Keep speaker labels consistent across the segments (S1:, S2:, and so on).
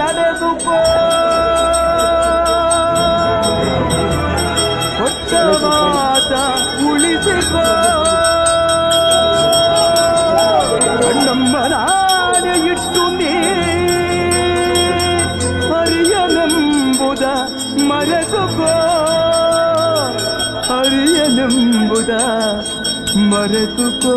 S1: ನಡೆದುಕೋ ಕೊಟ್ಟ ಮಾತ ಉಳಿಸಿಕೋ ಅಣ್ಣಮ್ಮ ನಾಡೆ ಇಟ್ಟು ನೀ ಹರಿಯನೆಂಬುದ ಮರೆತುಕೋ ಹರಿಯನೆಂಬುದ ಮರೆತುಕೋ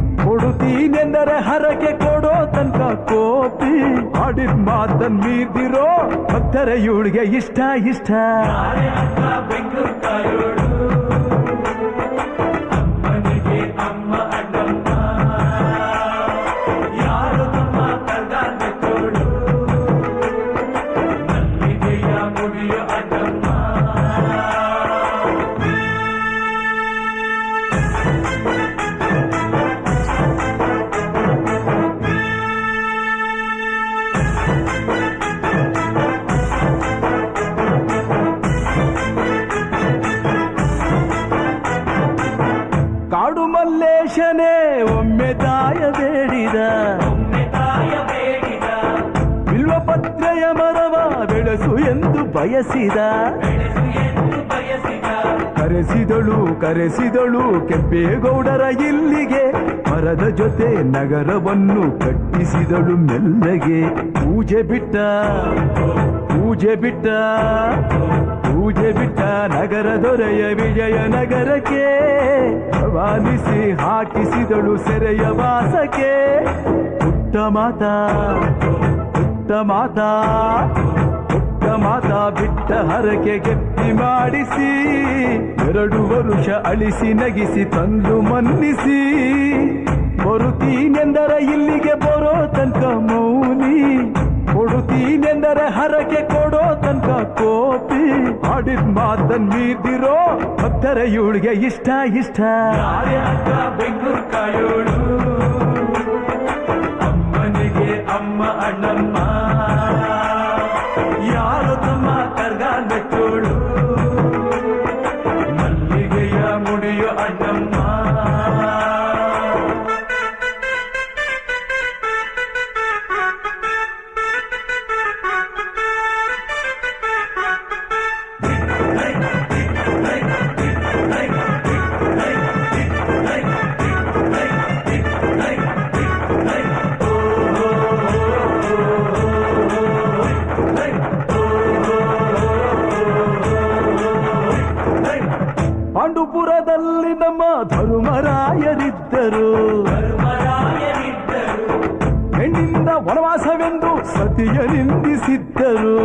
S1: ಕೊಡುತ್ತೀನೆಂದರೆ ಹರಕೆ ಕೊಡೋ ತನಕ ಕೋತಿ ಆಡಿದ ಮಾತನ್ ಮೀರ್ದಿರೋ ಭಕ್ತರ ಇವಳಿಗೆ ಇಷ್ಟ ಇಷ್ಟ. ಒಮ್ಮೆ ತಾಯ ಬೇಡಿದ. ಬಿಲ್ವ ಪತ್ರೆಯ ಮರವ ಬೆಳೆಸು ಎಂದು ಬಯಸಿದ. ಕರೆಸಿದಳು ಕರೆಸಿದಳು ಕೆಂಪೇಗೌಡರ ಇಲ್ಲಿಗೆ. ಮರದ ಜೊತೆ ನಗರವನ್ನು ಕಟ್ಟಿಸಿದಳು ಮೆಲ್ಲಗೆ. ಪೂಜೆ ಬಿಟ್ಟ ಪೂಜೆ ಬಿಟ್ಟ. ಪೂಜೆ ಬಿಟ್ಟ ನಗರ ದೊರೆಯ ವಿಜಯ ನಗರಕ್ಕೆ ವಾಲಿಸಿ ಹಾಕಿಸಿದಳು ಸೆರೆಯ ವಾಸಕ್ಕೆ. ಪುಟ್ಟ ಮಾತಾ ಪುಟ್ಟ ಮಾತಾ ಪುಟ್ಟ ಮಾತಾ ಬಿಟ್ಟ ಹರಕೆ ಗೆಪ್ಪಿ ಮಾಡಿಸಿ, ಎರಡು ವರುಷ ಅಳಿಸಿ ನಗಿಸಿ ತಂದು ಮನ್ನಿಸಿ. ಬರುತ್ತೀನೆಂದರೆ ಇಲ್ಲಿಗೆ ಬರೋ ತನಕ ಮೌನಿ, ಕೊಡುತ್ತೀನೆಂದರೆ ಹರಕೆ ಕೋಪಿ ಆಡಿದ ಮಾತನ್ ಮೀರ್ದಿರೋ ಭಕ್ತರ ಇವಳಿಗೆ ಇಷ್ಟ ಇಷ್ಟ. ಬೆಂಗಳೂರು ಕಾಯೋಳು ಅಮ್ಮನಿಗೆ ಅಮ್ಮ ಅಣ್ಣಮ್ಮ. ಪಾಂಡುಪುರದಲ್ಲಿ ನಮ್ಮ ಧರ್ಮರಾಯರಿದ್ದರು. ಹೆಣ್ಣಿಂದ ವನವಾಸವೆಂದು ಸತಿಯ ನಿಂದಿಸಿದ್ದರು.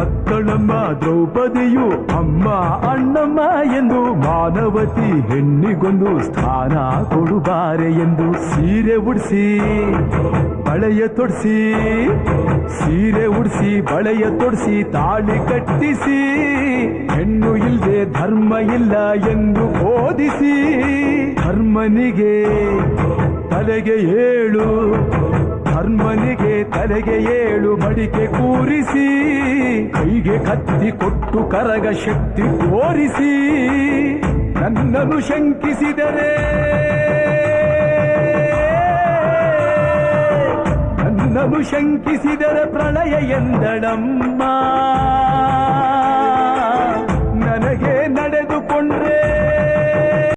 S1: ಅತ್ತಳಮ್ಮ ದ್ರೌಪದಿಯು ಅಮ್ಮ ಅಣ್ಣಮ್ಮ ಎಂದು ಮಾನವತಿ ಹೆಣ್ಣಿಗೊಂದು ಸ್ಥಾನ ಕೊಡುಬಾರೆ ಎಂದು ಸೀರೆ ಉಡಿಸಿ ಬಳೆಯ ತೊಡಿಸಿ ಸೀರೆ ಉಡಿಸಿ, ಬಳೆಯ ತೊಡಿಸಿ, ತಾಳಿ ಕಟ್ಟಿಸಿ, ಹೆಣ್ಣು ಇಲ್ಲದೆ ಧರ್ಮ ಇಲ್ಲ ಎಂದು ಬೋಧಿಸಿ, ಧರ್ಮನಿಗೆ ತಲೆಗೆ ಏಳು, ಧರ್ಮನಿಗೆ ತಲೆಗೆ ಏಳು ಮಡಿಕೆ ಕೂರಿಸಿ, ಕೈಗೆ ಕತ್ತಿ ಕೊಟ್ಟು ಕರಗ ಶಕ್ತಿ ತೋರಿಸಿ, ನನ್ನನ್ನು ಶಂಕಿಸಿದರೆ ನನ್ನ ನನ್ನನು ಶಂಕಿಸಿದರ ಪ್ರಳಯ ಎಂದಳಮ್ಮ ನನಗೆ ನಡೆ